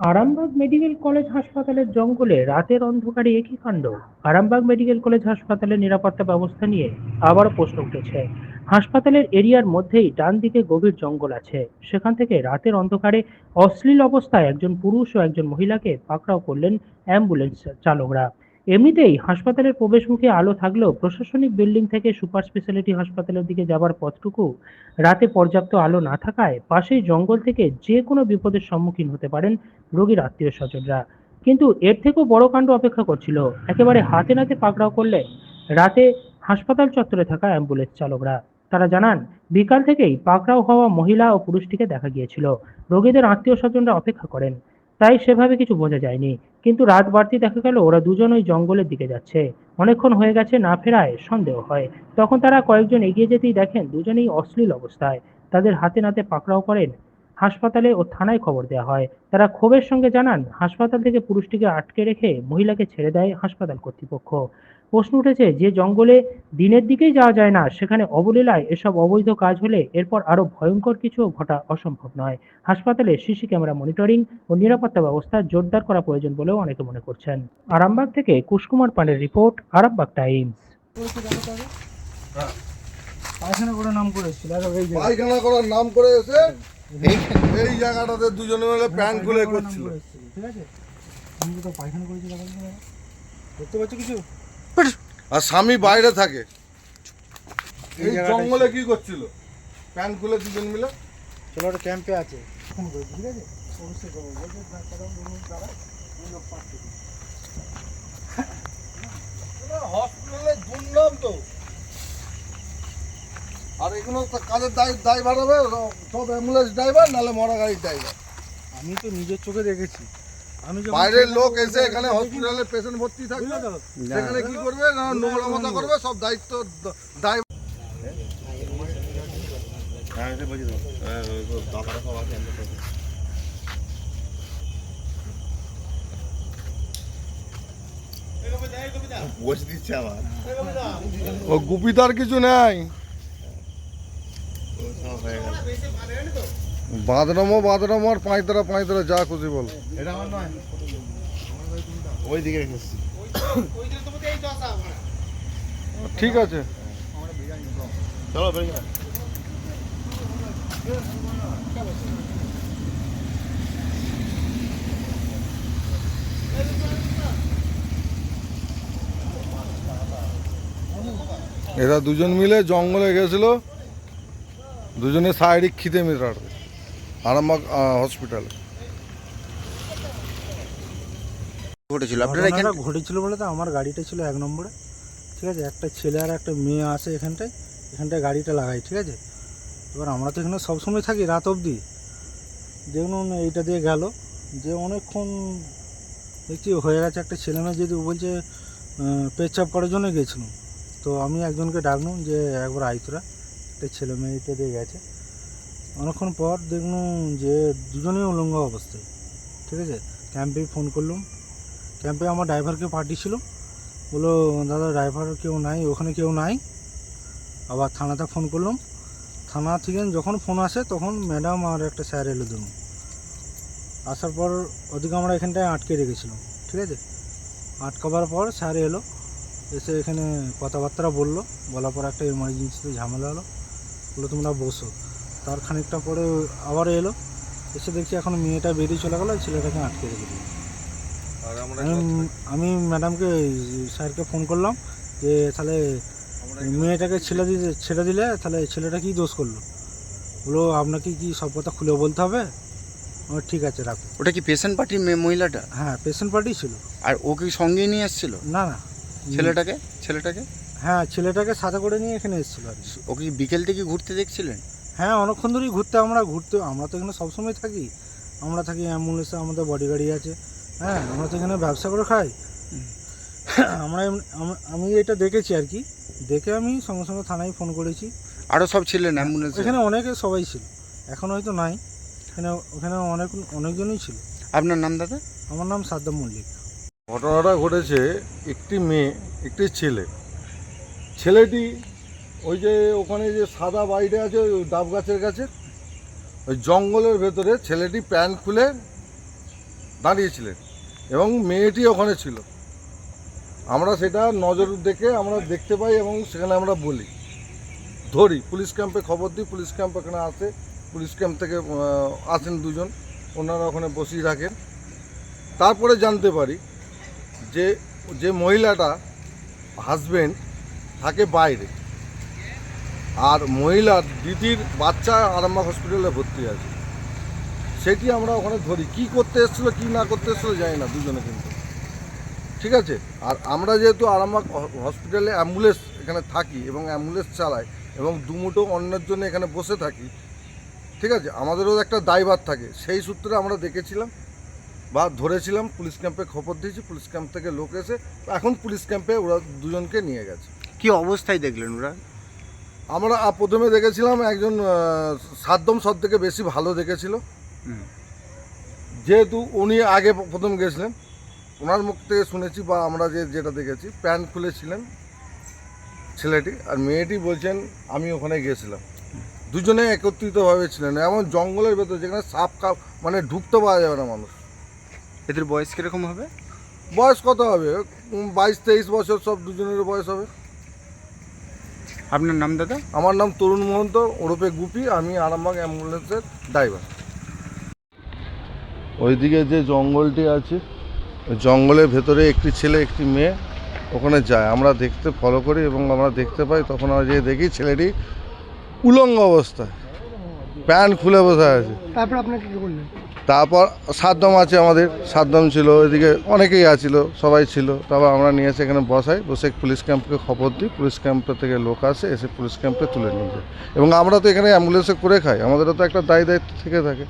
Arambagh medical college হাসপাতালের জঙ্গলে রাতের অন্ধকারে একই কাণ্ড। আরামবাগ মেডিকেল কলেজ হাসপাতালের নিরাপত্তা ব্যবস্থা নিয়ে আবার প্রশ্ন উঠেছে। হাসপাতালের এরিয়ার মধ্যেই ডান দিকে গভীর জঙ্গল আছে। সেখান থেকে রাতের অন্ধকারে অশ্লীল অবস্থায় একজন পুরুষ ও একজন মহিলাকে পাকড়াও করলেন অ্যাম্বুলেন্স চালকরা। এমনিতেই হাসপাতালের প্রবেশমুখে আলো থাকলেও প্রশাসনিক বিল্ডিং থেকে সুপার স্পেশালিটি হাসপাতালের দিকে যাবার পথটুকু রাতে পর্যাপ্ত আলো না থাকায় পাশেই জঙ্গল থেকে যে কোনো বিপদের সম্মুখীন হতে পারেন রোগীর আত্মীয় স্বজনরা। কিন্তু এর থেকেও বড় কাণ্ড অপেক্ষা করছিল। একেবারে হাতে নাতে পাকড়াও করলে রাতে হাসপাতাল চত্বরে থাকা অ্যাম্বুলেন্স চালকরা। তারা জানান, বিকাল থেকেই পাকড়াও হওয়া মহিলা ও পুরুষটিকে দেখা গিয়েছিল। রোগীদের আত্মীয় স্বজনরা অপেক্ষা করেন। তাই সেভাবে কিছু বোঝা যায়নি। কিন্তু রাত বাড়তি দেখা গেল ওরা দুজন ওই জঙ্গলের দিকে যাচ্ছে। অনেকক্ষণ হয়ে গেছে না ফেরায় সন্দেহ হয়। তখন তারা কয়েকজন এগিয়ে যেতেই দেখেন দুজনেই অশ্লীল অবস্থায়। তাদের হাতে নাতে পাকড়াও করেন। হাসপাতালে ও থানায় খবর দেওয়া হয়। তারা ক্ষোভের সঙ্গে জানান, হাসপাতাল থেকে পুরুষটিকে আটকে রেখে মহিলাকে ছেড়ে দেয় হাসপাতাল কর্তৃপক্ষ। প্রশ্ন উঠেছে যে জঙ্গলে দিনের দিকেই যাওয়া যায় না সেখানে অবলীলায় এসব অবৈধ কাজ হলে এরপর আরও ভয়ঙ্কর কিছু ঘটা অসম্ভব নয়। হাসপাতালে সিসি ক্যামেরা মনিটরিং ও নিরাপত্তা ব্যবস্থা জোরদার করা প্রয়োজন বলেও অনেকে মনে করছেন। আরামবাগ থেকে কুশকুমার পান্ডের রিপোর্ট আরামবাগ টাইমস। পায়খানা করে নাম করে করার নাম করে এসে এই জায়গাটাতে দুজনে মিলে প্যান্ট খুলে করে করছিল ঠিক আছে? পায়খানা করেছি দেখা যাচ্ছে দেখতে পাচ্ছ কিছু? আর স্বামী বাইরে থাকে। এই জঙ্গলে কি করছিল? প্যান্ট খুলে দুজন মিলে? চলো একটা ক্যাম্পে আছে। ফোন ঠিক আছে? অবশ্যই করব। তারা। হসপিটালে দুর্নাম তো। আর এগুলো তো কাজের দায় দায় বাড়াবে? সব অ্যাম্বুলেন্স ড্রাইভার নাহলে মরা গাড়ির ড্রাইভার আমি তো নিজের চোখে দেখেছি। বাইরের লোক এসে এখানে হসপিটালে পেশেন্ট ভর্তি থাকবে সেখানে কি করবে? না নোংরা মতো করবে সব দায়িত্ব দায় ও গুপিতার কিছু নেই। হয়ে গেল বাঁদরামো বাঁদরামো আর পাঁচতরা পাঁচতরা যা খুশি বল। এটা আমার নয়। ওই দিকে রেখেছি ঠিক আছে। চলো বেরিয়ে এরা দুজন মিলে জঙ্গলে গেছিল। দুজনে শারীরিক খিদে মেটাতে আরামবাগ হসপিটালে ঘটেছিল। আপনারা এখানে ঘটনাটা ঘটেছিল বলে তো আমার গাড়িটা ছিল এক নম্বরে ঠিক আছে? একটা ছেলে আর একটা মেয়ে আসে এখানটায় এখানটায় গাড়িটা লাগাই ঠিক আছে? এবার আমরা তো এখানে সবসময় থাকি রাত অবধি। দেখুন এইটা দিয়ে গেল যে অনেকক্ষণ দেখছি হয়ে গেছে। একটা ছেলে মেয়ে যদি বলছে আহ, পেচ্ছাপ করার জন্য গেছিলাম তো আমি একজনকে ডাকলাম যে একবার আইতরা একটা ছেলে মেয়েটা দিয়ে গেছে। অনেকক্ষণ পর দেখলাম যে দুজনেই উলঙ্গ অবস্থায়, ঠিক আছে? ক্যাম্পে ফোন করলাম। ক্যাম্পে আমার ড্রাইভারকে পাঠিয়েছিল। বলল, দাদা ড্রাইভার কেউ নাই, ওখানে কেউ নাই। আবার থানাতে ফোন করলাম। থানা থেকে যখন ফোন আসে, তখন ম্যাডাম আর একটা স্যার এলো দেখুন আসার পর ওদিকে আমরা এখানটায় আটকে রেখেছিলাম, ঠিক আছে? আটকাবার পর স্যার এলো, এসে এখানে কথাবার্তা বলল। বলার পর একটা এমার্জেন্সিতে ঝামেলা হলো। বলল, তোমরা বসো। তার খানিকটা পরে আবার এলো। এসে দেখছি এখন মেয়েটা বেরিয়ে চলে গেলো ছেলেটাকে আটকে রেখে দিল। আমি আমি ম্যাডামকে স্যারকে ফোন করলাম যে তাহলে মেয়েটাকে ছেড়ে দিতে ছেড়ে দিলে তাহলে ছেলেটা কি দোষ করল? বলো আপনাকে কি সব কথা খুলে বলতে হবে? আমার ঠিক আছে রাখো। ওটা কি পেশেন্ট পার্টির মেয়ে মহিলাটা? হ্যাঁ পেশেন্ট পার্টি ছিল। আর ও কি সঙ্গে নিয়ে এসেছিল? না না। ছেলেটাকে? ছেলেটাকে? হ্যাঁ ছেলেটাকে সাথে করে নিয়ে এখানে এসেছিল আর কি। ও কি বিকেল থেকে ঘুরতে দেখছিলেন? হ্যাঁ অনেকক্ষণ ধরেই ঘুরতে আমরা ঘুরতে আমরা তো এখানে সবসময় থাকি। আমরা থাকি অ্যাম্বুলেন্সে আমাদের বডি গাড়ি আছে। হ্যাঁ আমরা তো এখানে ব্যবসা করে খাই। আমরা এমনি- আমি এটা দেখেছি আর কি। দেখে আমি সঙ্গে সঙ্গে থানায় ফোন করেছি। আরও সব ছিলেন অ্যাম্বুলেন্স এখানে অনেকে সবাই ছিল। এখন হয়তো নাই। এখানে ওখানে অনেক অনেকজনই ছিল। আপনার নাম দাদা? আমার নাম সাদ্দাম মল্লিক। ঘটনাটা ঘটেছে একটি মেয়ে একটি ছেলে। ছেলেটি ওই যে ওখানে যে সাদা বাড়িটা আছে, ওই ডাব গাছের কাছে, ওই জঙ্গলের ভেতরে ছেলেটি প্যান্ট খুলে দাঁড়িয়েছিলেন এবং মেয়েটি ওখানে ছিল। আমরা সেটা নজর দেখে আমরা দেখতে পাই এবং সেখানে আমরা বলি। ধরি, পুলিশ ক্যাম্পে খবর দিই, পুলিশ ক্যাম্প এখানে আসে, পুলিশ ক্যাম্প থেকে আসেন দুজন, ওনারা ওখানে বসিয়ে রাখেন। তারপরে জানতে পারি যে যে মহিলাটা হাজবেন্ড থাকে বাইরে। আর মহিলার দিদির বাচ্চা আরামবাগ হসপিটালে ভর্তি আছে। সেটি আমরা ওখানে ধরি। কি করতে এসেছিল, কি না করতে এসেছিল জানি না দুজনে কিন্তু। ঠিক আছে? আর আমরা যেহেতু আরামবাগ হসপিটালে অ্যাম্বুলেন্স এখানে থাকি এবং অ্যাম্বুলেন্স চালাই এবং দুমুটো অন্যের জন্য এখানে বসে থাকি, ঠিক আছে? আমাদেরও একটা দায়ভার থাকে। সেই সূত্রে আমরা দেখেছিলাম বা ধরেছিলাম, পুলিশ ক্যাম্পে খবর দিয়েছি, পুলিশ ক্যাম্প থেকে লোক এসে, এখন পুলিশ ক্যাম্পে ওরা দুজনকে নিয়ে গেছে। কি অবস্থায় দেখলেন ওরা? আমরা প্রথমে দেখেছিলাম একজন সাদ্দম সব থেকে বেশি ভালো দেখেছিল। যেহেতু উনি আগে প্রথম গেছিলেন ওনার মুখ থেকে শুনেছি বা আমরা যে যেটা দেখেছি প্যান্ট খুলেছিলেন ছেলেটি আর মেয়েটি বলছেন আমি ওখানে গেছিলাম। দুজনে একত্রিতভাবে ছিলেন এমন জঙ্গলের ভেতর যেখানে সাপ কাপ মানে ঢুকতে পাওয়া যাবে না মানুষ। এদের বয়স কীরকম হবে? বয়স কত হবে? বাইশ তেইশ বছর সব দুজনের বয়স হবে। আপনার নাম দাদা? আমার নাম তরুণ মহন্ত ওরপে গুপি আমি আরামবাগ অ্যাম্বুলেন্সের ড্রাইভার। ওইদিকে যে জঙ্গলটি আছে ওই জঙ্গলের ভেতরে একটি ছেলে একটি মেয়ে ওখানে যায়। আমরা দেখতে ফলো করি এবং আমরা দেখতে পাই তখন আমরা যে দেখি ছেলেটি উলঙ্গ অবস্থায়। প্যান্ট খুলে বসে আছে। তারপর আপনাকে কি বললেন তারপর সাতদম আছে আমাদের। সাতদম ছিল এদিকে অনেকেই আছিল সবাই ছিল। তারপর আমরা নিয়ে এসে এখানে বসাই বসে পুলিশ ক্যাম্পকে খবর দিই। পুলিশ ক্যাম্পে থেকে লোক আসে এসে পুলিশ ক্যাম্পে তুলে নিয়ে যায়। এবং আমরা তো এখানে অ্যাম্বুলেন্সে করে খাই। আমাদেরও তো একটা দায় দায়িত্ব থেকে থাকে।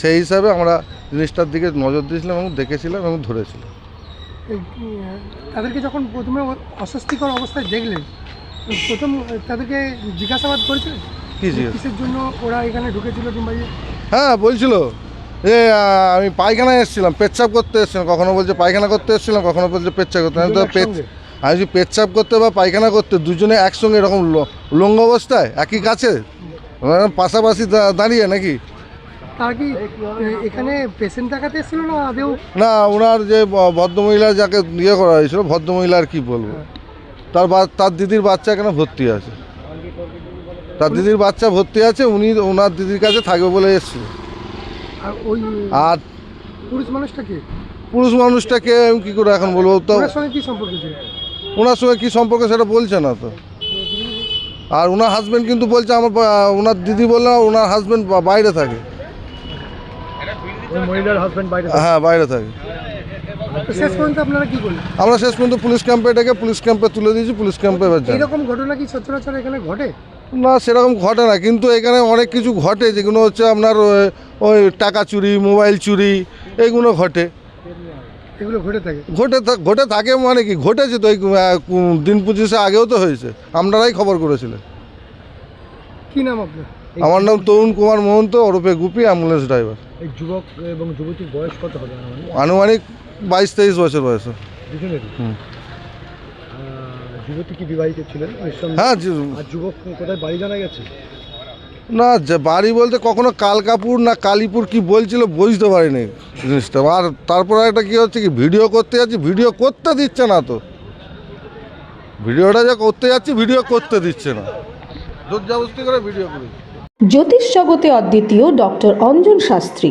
সেই হিসাবে আমরা জিনিসটার দিকে নজর দিয়েছিলাম এবং দেখেছিলাম এবং ধরেছিলাম। তাদেরকে যখন প্রথমে অস্বস্তিকর অবস্থায় দেখলেন প্রথম তাদেরকে জিজ্ঞাসাবাদ করেছিলেন? কি জি কিসের জন্য ওরা এখানে ঢুকেছিল কিংবা? হ্যাঁ বলছিল। যে আমি পায়খানায় এসেছিলাম পেচ্ছাপ করতে এসেছিলাম। কখনো বলছে পায়খানা করতে এসেছিলাম কখনো বলছে পেচ্ছাপ করতে। আমি তো আমি যদি পেচ্ছাপ করতে বা পায়খানা করতে দুজনে একসঙ্গে এরকম ল- উলঙ্গ অবস্থায় একই কাছে? মানে পাশাপাশি দাঁড়িয়ে নাকি? তার এখানে পেশেন্ট দেখাতে এসেছিল না আদেও না ওনার যে ভদ্রমহিলা যাকে ইয়ে করা হয়েছিল ভদ্রমহিলা আর কি বলব? তার বা তার দিদির বাচ্চা এখানে ভর্তি আছে। তার দিদির বাচ্চা ভর্তি আছে উনি ওনার দিদির কাছে থাকবে বলে এসেছিল। আর ওই আর পুরুষ মানুষটা কি? পুরুষ মানুষটাকে আমি কী করে এখন বলব? তো ওনার সঙ্গে কি সম্পর্ক ছিল? ওনার সঙ্গে কী সম্পর্ক সেটা বলছে না তো। আর ওনার হাজবেন্ড কিন্তু বলছে আমার বা- ওনার দিদি বললে ওনার হাজবেন্ড বাইরে থাকে। মহিলার হাজবেন্ড বাইরে হ্যাঁ বাইরে থাকে। তো শেষ পর্যন্ত আপনারা কি করলেন আমরা শেষ পর্যন্ত পুলিশ ক্যাম্পে ডেকে পুলিশ ক্যাম্পে তুলে দিয়েছি পুলিশ ক্যাম্পে এবার এইরকম ঘটনা কি সচরাচর এখানে ঘটে? না সেরকম ঘটে না। কিন্তু এখানে অনেক কিছু ঘটে যেগুলো হচ্ছে আপনার ওই- টাকা চুরি মোবাইল চুরি এইগুলো ঘটে। এগুলো ঘটে থাকে? ঘটে থাকে মানে কি? ঘটেছে তো এই দিন পঁচিশে আগেও তো হয়েছে। আপনারাই খবর করেছিলেন। কি নাম আপনার? আমার নাম তরুণ কুমার মহন্ত ওরফে গুপি অ্যাম্বুলেন্স ড্রাইভার। এই যুবক এবং যুবতীর বয়স কত হবে আনুমানিক? বাইশ তেইশ বছর বয়স। হুম। যুবতী কি বিবাহিত ছিলেন? হ্যাঁ আর যুবক কোথায় বাড়ি জানা গেছে? না যে বাড়ি বলতে কখনো কালকাপুর না কালীপুর কি বলছিল বুঝতে পারিনি জিনিসটা। আর তারপর একটা কি হচ্ছে কি ভিডিও করতে যাচ্ছি ভিডিও করতে দিচ্ছে না তো। ভিডিওটা যা করতে যাচ্ছি ভিডিও করতে দিচ্ছে না। জোর জবস্তি করে ভিডিও করি। জ্যোতিষ জগতে অদ্বিতীয় ডক্টর অঞ্জন শাস্ত্রী।